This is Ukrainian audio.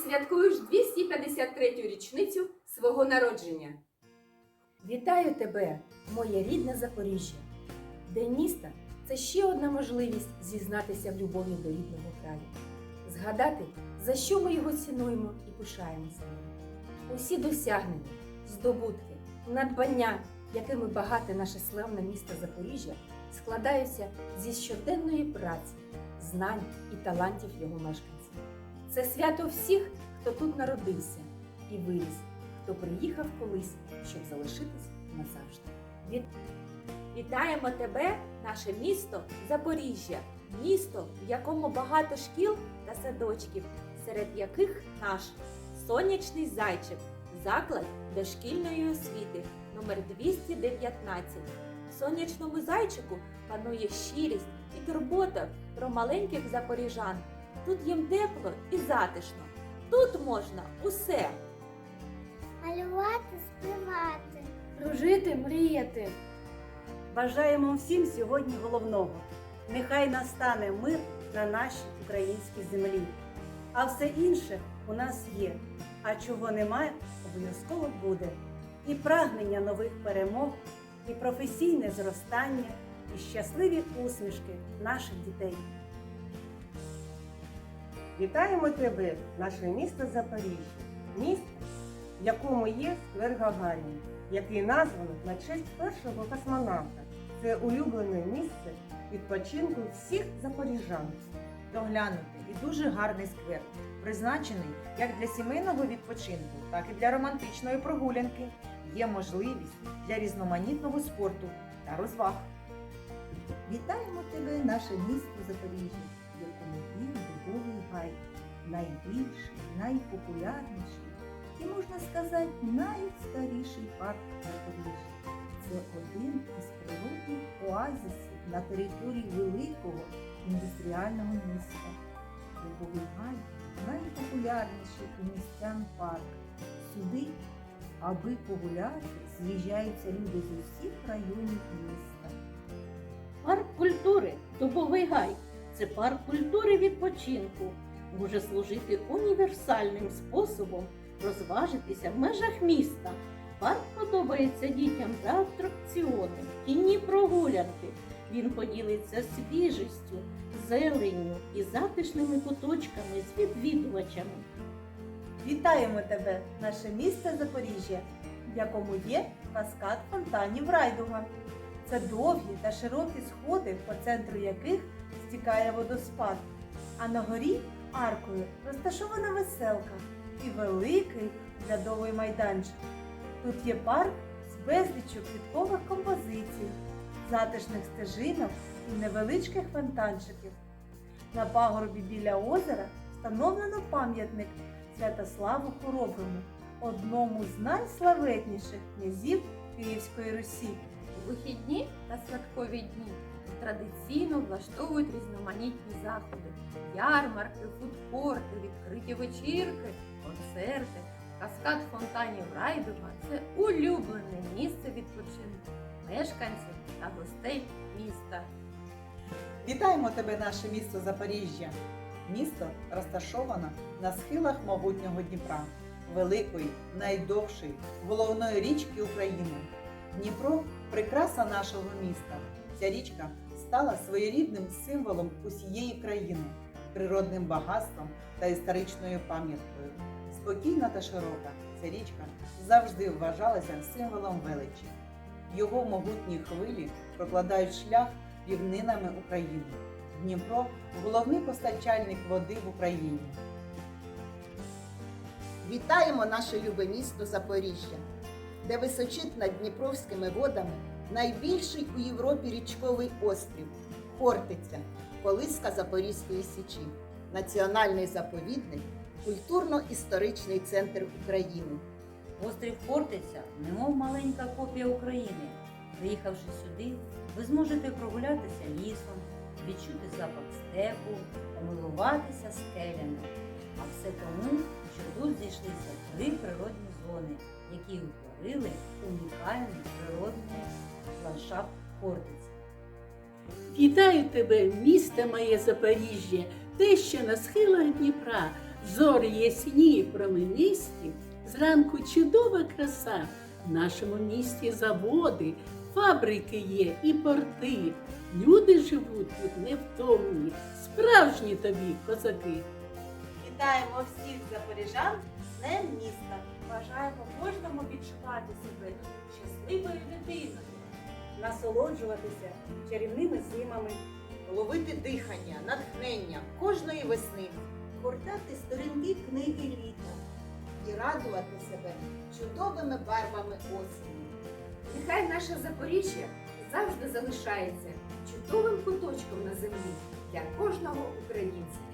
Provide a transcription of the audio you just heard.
відсвяткуєш 253-ю річницю свого народження. Вітаю тебе, моє рідне Запоріжжя! День міста це ще одна можливість зізнатися в любові до рідного краю, згадати, за що ми його цінуємо і пишаємося. Усі досягнення, здобутки, надбання, якими багате наше славне місто Запоріжжя, складаються зі щоденної праці, знань і талантів його мешканців. Це свято всіх, хто тут народився і виріс, хто приїхав колись, щоб залишитись назавжди. Від Вітаємо тебе, наше місто Запоріжжя, місто, в якому багато шкіл та садочків, серед яких наш сонячний зайчик, заклад дошкільної освіти номер 219. В сонячному зайчику панує щирість і турбота про маленьких запоріжан. Тут їм тепло і затишно. Тут можна усе. малювати, співати. Дружити, мріяти. Бажаємо всім сьогодні головного. Нехай настане мир на нашій українській землі. А все інше у нас є. А чого немає, обов'язково буде. І прагнення нових перемог, і професійне зростання, і щасливі усмішки наших дітей. Вітаємо тебе, наше місто Запоріжжя, місто, в якому є сквер Гагаріна, який названо на честь першого космонавта. Це улюблене місце відпочинку всіх запоріжан. доглянутий і дуже гарний сквер, призначений як для сімейного відпочинку, так і для романтичної прогулянки. Є можливість для різноманітного спорту та розваг. Вітаємо тебе, наше місто Запоріжжя, в якому є дубовий гай, найбільший, найпопулярніший і, можна сказати, найстаріший парк Запоріжжя. Це один із природних оазисів на території великого індустріального міста. Дубовий гай найпопулярніший у містян парк. Сюди, аби погуляти, з'їжджаються люди з усіх районів міста. Парк культури Дубовий гай це парк культури відпочинку. Може служити універсальним способом розважитися в межах міста. Парк подобається дітям за атракціони, кінні прогулянки. Він поділиться свіжістю, зеленню і затишними куточками з відвідувачами. Вітаємо тебе, наше місто Запоріжжя, в якому є каскад фонтанів Райдуга. Це довгі та широкі сходи, по центру яких стікає водоспад. А на горі аркою розташована веселка і великий глядовий майданчик. Тут є парк з безліччю квіткових композицій, затишних стежинок і невеличких фонтанчиків. На пагорбі біля озера встановлено пам'ятник Святославу Хороброму, одному з найславетніших князів Київської Русі. У вихідні та святкові дні традиційно влаштовують різноманітні заходи, ярмарки, фудкорти, відкриті вечірки, концерти. Каскад фонтанів Райдуга це улюблене місце відпочинку мешканців та гостей міста. Вітаємо тебе, наше місто Запоріжжя. Місто розташоване на схилах могутнього Дніпра, великої, найдовшої, головної річки України. Дніпро прикраса нашого міста. Ця річка стала своєрідним символом усієї країни, природним багатством та історичною пам'яткою. Спокійна та широка, ця річка завжди вважалася символом величі. Його могутні хвилі прокладають шлях рівнинами України. Дніпро головний постачальник води в Україні. Вітаємо наше любе місто Запоріжжя, де височить над Дніпровськими водами найбільший у Європі річковий острів Хортиця, колиска Запорізької Січі, національний заповідник, культурно-історичний центр України. Острів Хортиця, немов маленька копія України. Приїхавши сюди, ви зможете прогулятися лісом, відчути запах степу, помилуватися скелями. А все тому, що тут зійшлися три природні зони, які утворили унікальний природний ландшафт Хортиці. Вітаю тебе, місте моє Запоріжжя, те, що на схилах Дніпра, зорі ясні й променисті, Зранку чудова краса. В нашому місті заводи, фабрики є і порти. Люди живуть тут невтомні, справжні тобі козаки. Вітаємо всіх запоріжан Днем міста. Бажаємо кожному відчувати себе щасливою людиною. насолоджуватися чарівними зимами, ловити дихання, натхнення кожної весни, гортати сторінки книги літа. і радувати себе чудовими барвами осені. Нехай наше Запоріжжя завжди залишається чудовим куточком на землі для кожного українця.